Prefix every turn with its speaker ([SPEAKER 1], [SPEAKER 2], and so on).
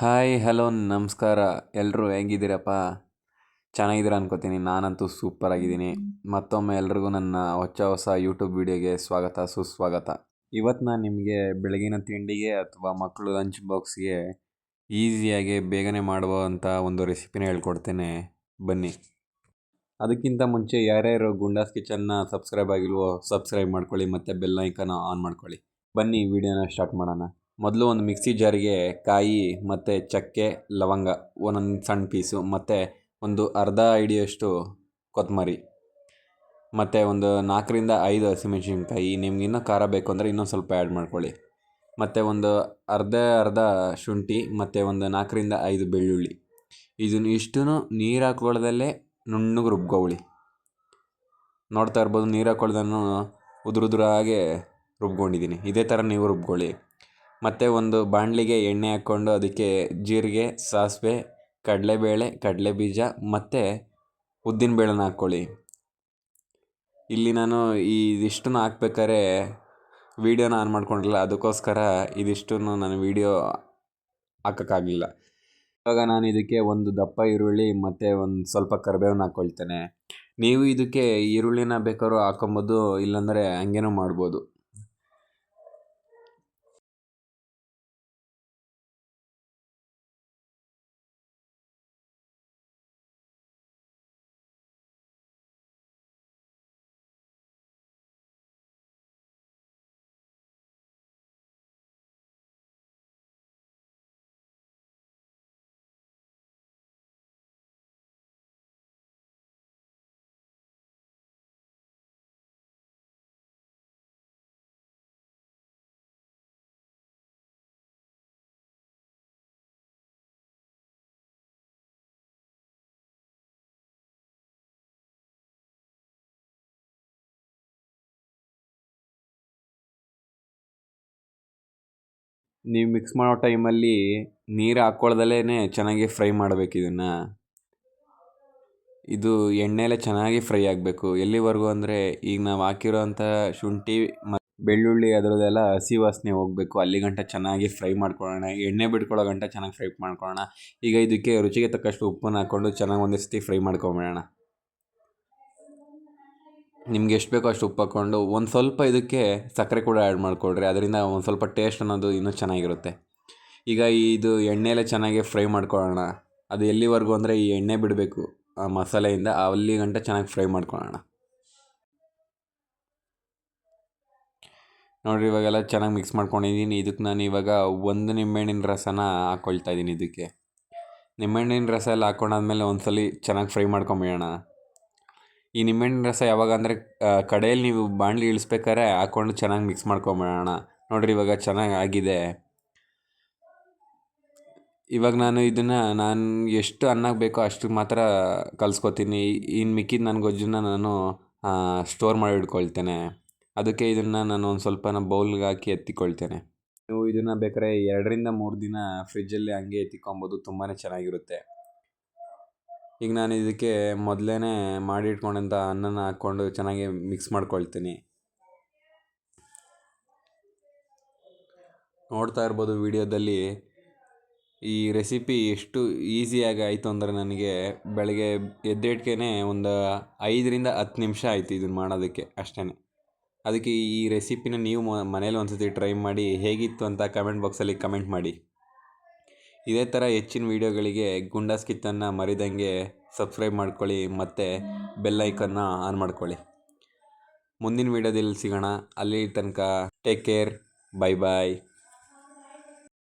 [SPEAKER 1] Hi hello ನಮಸ್ಕಾರ. ಎಲ್ಲರೂ ಹೆಂಗಿದ್ದೀರಪ್ಪ? ಚೆನ್ನಾಗಿದ್ದೀರ ಅನ್ಕೋತೀನಿ. ನಾನಂತೂ ಸೂಪರ್ ಆಗಿದ್ದೀನಿ. ಮತ್ತೊಮ್ಮೆ ಎಲ್ರಿಗೂ ನನ್ನ ಹೊಚ್ಚ ಹೊಸ ಯೂಟ್ಯೂಬ್ ವೀಡಿಯೋಗೆ ಸ್ವಾಗತ ಸುಸ್ವಾಗತ. ಇವತ್ತು ನಾನು ನಿಮಗೆ ಬೆಳಗಿನ ತಿಂಡಿಗೆ ಅಥವಾ ಮಕ್ಕಳು ಲಂಚ್ ಬಾಕ್ಸ್ಗೆ ಈಸಿಯಾಗಿ ಬೇಗನೆ ಮಾಡುವಂಥ ಒಂದು ರೆಸಿಪಿನ ಹೇಳ್ಕೊಡ್ತೇನೆ. ಬನ್ನಿ. ಅದಕ್ಕಿಂತ ಮುಂಚೆ ಯಾರ್ಯಾರು ಗುಂಡಾಸ್ ಕಿಚನ್ನ ಸಬ್ಸ್ಕ್ರೈಬ್ ಆಗಿಲ್ವೋ ಸಬ್ಸ್ಕ್ರೈಬ್ ಮಾಡ್ಕೊಳ್ಳಿ ಮತ್ತು ಬೆಲ್ ಐಕನ ಆನ್ ಮಾಡ್ಕೊಳ್ಳಿ. ಬನ್ನಿ ವಿಡಿಯೋನ ಸ್ಟಾರ್ಟ್ ಮಾಡೋಣ. ಮೊದಲು ಒಂದು ಮಿಕ್ಸಿ ಜಾರಿಗೆ ಕಾಯಿ ಮತ್ತು ಚಕ್ಕೆ, ಲವಂಗ, ಒಂದೊಂದು ಸಣ್ಣ ಪೀಸು, ಮತ್ತು ಒಂದು ಅರ್ಧ ಹಿಡಿಯಷ್ಟು ಕೊತ್ತಂಬರಿ ಮತ್ತು ಒಂದು ನಾಲ್ಕರಿಂದ ಐದು ಹಸಿಮೆಣಸಿನ್ಕಾಯಿ. ನಿಮ್ಗೆ ಇನ್ನೂ ಖಾರ ಬೇಕು ಅಂದರೆ ಇನ್ನೊಂದು ಸ್ವಲ್ಪ ಆ್ಯಡ್ ಮಾಡ್ಕೊಳ್ಳಿ. ಮತ್ತು ಒಂದು ಅರ್ಧ ಅರ್ಧ ಶುಂಠಿ, ಮತ್ತು ಒಂದು ನಾಲ್ಕರಿಂದ ಐದು ಬೆಳ್ಳುಳ್ಳಿ. ಇದನ್ನು ಇಷ್ಟೂ ನೀರು ಹಾಕ್ಕೊಳ್ದಲ್ಲೇ ನುಣ್ಣಗೆ ರುಬ್ಕೊಳ್ಳಿ ನೋಡ್ತಾ ಇರ್ಬೋದು ನೀರು ಹಾಕ್ಕೊಳ್ದನ್ನು ಉದುರುದುರಾಗೆ ರುಬ್ಕೊಂಡಿದ್ದೀನಿ. ಇದೇ ಥರ ನೀವು ರುಬ್ಕೊಳ್ಳಿ. ಮತ್ತು ಒಂದು ಬಾಣಲಿಗೆ ಎಣ್ಣೆ ಹಾಕ್ಕೊಂಡು ಅದಕ್ಕೆ ಜೀರಿಗೆ, ಸಾಸಿವೆ, ಕಡಲೆಬೇಳೆ, ಕಡಲೆಬೀಜ ಮತ್ತು ಉದ್ದಿನಬೇಳೆನ ಹಾಕ್ಕೊಳ್ಳಿ. ಇಲ್ಲಿ ನಾನು ಇದಿಷ್ಟನ್ನು ಹಾಕ್ಬೇಕಾದ್ರೆ ವೀಡಿಯೋನ ಆನ್ ಮಾಡ್ಕೊಂಡಿಲ್ಲ, ಅದಕ್ಕೋಸ್ಕರ ಇದಿಷ್ಟನ್ನು ನಾನು ವೀಡಿಯೋ ಹಾಕೋಕ್ಕಾಗಲಿಲ್ಲ. ಇವಾಗ ನಾನು ಇದಕ್ಕೆ ಒಂದು ದಪ್ಪ ಈರುಳ್ಳಿ ಮತ್ತು ಒಂದು ಸ್ವಲ್ಪ ಕರಿಬೇವನ್ನ ಹಾಕ್ಕೊಳ್ತೇನೆ. ನೀವು ಇದಕ್ಕೆ ಈರುಳ್ಳಿನ ಬೇಕಾದ್ರೂ ಹಾಕೊಬೋದು ಇಲ್ಲಾಂದರೆ ಹಂಗೇನೂ ಮಾಡ್ಬೋದು. ನೀವು ಮಿಕ್ಸ್ ಮಾಡೋ ಟೈಮಲ್ಲಿ ನೀರು ಹಾಕ್ಕೊಳ್ದಲೇ ಚೆನ್ನಾಗಿ ಫ್ರೈ ಮಾಡಬೇಕು ಇದನ್ನು. ಇದು ಎಣ್ಣೆಲೆ ಚೆನ್ನಾಗಿ ಫ್ರೈ ಆಗಬೇಕು. ಎಲ್ಲಿವರೆಗೂ ಅಂದರೆ ಈಗ ನಾವು ಹಾಕಿರೋಂಥ ಶುಂಠಿ ಮತ್ತು ಬೆಳ್ಳುಳ್ಳಿ ಅದರದ್ದೆಲ್ಲ ಹಸಿ ವಾಸನೆ ಹೋಗಬೇಕು. ಅಲ್ಲಿ ಗಂಟ ಚೆನ್ನಾಗಿ ಫ್ರೈ ಮಾಡ್ಕೊಳ್ಳೋಣ. ಎಣ್ಣೆ ಬಿಟ್ಕೊಳ್ಳೋ ಗಂಟ ಚೆನ್ನಾಗಿ ಫ್ರೈ ಮಾಡ್ಕೊಳ್ಳೋಣ. ಈಗ ಇದಕ್ಕೆ ರುಚಿಗೆ ತಕ್ಕಷ್ಟು ಉಪ್ಪನ್ನು ಹಾಕ್ಕೊಂಡು ಚೆನ್ನಾಗಿ ಒಂದು ಸತಿ ಫ್ರೈ ಮಾಡ್ಕೊಂಬಿಡೋಣ. ನಿಮ್ಗೆ ಎಷ್ಟು ಬೇಕೋ ಅಷ್ಟು ಉಪ್ಪು ಹಾಕ್ಕೊಂಡು ಒಂದು ಸ್ವಲ್ಪ ಇದಕ್ಕೆ ಸಕ್ಕರೆ ಕೂಡ ಆ್ಯಡ್ ಮಾಡಿಕೊಡ್ರಿ ಅದರಿಂದ ಒಂದು ಸ್ವಲ್ಪ ಟೇಸ್ಟ್ ಅನ್ನೋದು ಇನ್ನೂ ಚೆನ್ನಾಗಿರುತ್ತೆ. ಈಗ ಇದು ಎಣ್ಣೆಲೆ ಚೆನ್ನಾಗಿ ಫ್ರೈ ಮಾಡ್ಕೊಳ್ಳೋಣ. ಅದು ಎಲ್ಲಿವರೆಗೂ ಅಂದರೆ ಈ ಎಣ್ಣೆ ಬಿಡಬೇಕು, ಆ ಮಸಾಲೆಯಿಂದ ಅಲ್ಲಿ ಗಂಟ ಚೆನ್ನಾಗಿ ಫ್ರೈ ಮಾಡ್ಕೊಳ್ಳೋಣ. ನೋಡಿರಿ, ಇವಾಗೆಲ್ಲ ಚೆನ್ನಾಗಿ ಮಿಕ್ಸ್ ಮಾಡ್ಕೊಂಡಿದ್ದೀನಿ ಇದಕ್ಕೆ ನಾನು ಇವಾಗ ಒಂದು ನಿಂಬೆಹಣ್ಣಿನ ರಸನ ಹಾಕ್ಕೊಳ್ತಾ ಇದ್ದೀನಿ ಇದಕ್ಕೆ. ನಿಂಬೆಹಣ್ಣಿನ ರಸ ಎಲ್ಲ ಹಾಕ್ಕೊಂಡಾದ್ಮೇಲೆ ಒಂದು ಸಲ ಚೆನ್ನಾಗಿ ಫ್ರೈ ಮಾಡ್ಕೊಂಬಿಡೋಣ. ಈ ನಿಂಬೆಹಣ್ಣಿನ ರಸ ಯಾವಾಗ ಅಂದರೆ ಕಡೆಯಲ್ಲಿ ನೀವು ಬಾಣಲಿ ಇಳಿಸ್ಬೇಕಾದ್ರೆ ಹಾಕ್ಕೊಂಡು ಚೆನ್ನಾಗಿ ಮಿಕ್ಸ್ ಮಾಡ್ಕೊಂಬಿಡೋಣ. ನೋಡಿರಿ ಇವಾಗ ಚೆನ್ನಾಗಿ ಆಗಿದೆ. ಇವಾಗ ನಾನು ಇದನ್ನು ನಾನು ಎಷ್ಟು ಅನ್ನಕ್ಕೆ ಬೇಕೋ ಅಷ್ಟು ಮಾತ್ರ ಕಲಿಸ್ಕೊತೀನಿ. ಇನ್ನು ಮಿಕ್ಕಿದ ನನ್ನ ಗೊಜ್ಜನ್ನ ನಾನು ಸ್ಟೋರ್ ಮಾಡಿ ಇಟ್ಕೊಳ್ತೇನೆ. ಅದಕ್ಕೆ ಇದನ್ನು ನಾನು ಒಂದು ಸ್ವಲ್ಪ ಬೌಲ್ಗೆ ಹಾಕಿ ಎತ್ತಿಕೊಳ್ತೇನೆ. ನೀವು ಇದನ್ನು ಬೇಕಾದ್ರೆ ಎರಡರಿಂದ ಮೂರು ದಿನ ಫ್ರಿಜ್ಜಲ್ಲಿ ಹಂಗೆ ಎತ್ತಿಕೊಂಬೋದು ತುಂಬಾ ಚೆನ್ನಾಗಿರುತ್ತೆ. ಈಗ ನಾನು ಇದಕ್ಕೆ ಮೊದಲೇ ಮಾಡಿ ಇಟ್ಕೊಂಡಂಥ ಅನ್ನನ ಹಾಕ್ಕೊಂಡು ಚೆನ್ನಾಗಿ ಮಿಕ್ಸ್ ಮಾಡ್ಕೊಳ್ತೀನಿ. ನೋಡ್ತಾ ಇರ್ಬೋದು ವಿಡಿಯೋದಲ್ಲಿ ಈ ರೆಸಿಪಿ ಎಷ್ಟು ಈಸಿಯಾಗಿ ಆಯಿತು ಅಂದರೆ ನನಗೆ ಬೆಳಗ್ಗೆ ಎದ್ದೇಟ್ಗೆ ಒಂದು ಐದರಿಂದ ಹತ್ತು ನಿಮಿಷ ಆಯಿತು ಇದನ್ನು ಮಾಡೋದಕ್ಕೆ ಅಷ್ಟೇ ಅದಕ್ಕೆ ಈ ರೆಸಿಪಿನ ನೀವು ಮನೇಲಿ ಒಂದು ಸತಿ ಟ್ರೈ ಮಾಡಿ ಹೇಗಿತ್ತು ಅಂತ ಕಮೆಂಟ್ ಬಾಕ್ಸಲ್ಲಿ ಕಮೆಂಟ್ ಮಾಡಿ. ಇದೇ ಥರ ಹೆಚ್ಚಿನ ವೀಡಿಯೋಗಳಿಗೆ ಗುಂಡಾಸ್ ಕಿತ್ತನ್ನು ಮರಿದಂಗೆ ಸಬ್ಸ್ಕ್ರೈಬ್ ಮಾಡ್ಕೊಳ್ಳಿ ಮತ್ತು ಬೆಲ್ ಆನ್ ಮಾಡ್ಕೊಳ್ಳಿ. ಮುಂದಿನ ವೀಡಿಯೋದಲ್ಲಿ ಸಿಗೋಣ. ಅಲ್ಲಿ ತನಕ ಟೇಕ್ ಕೇರ್ ಬೈ ಬಾಯ್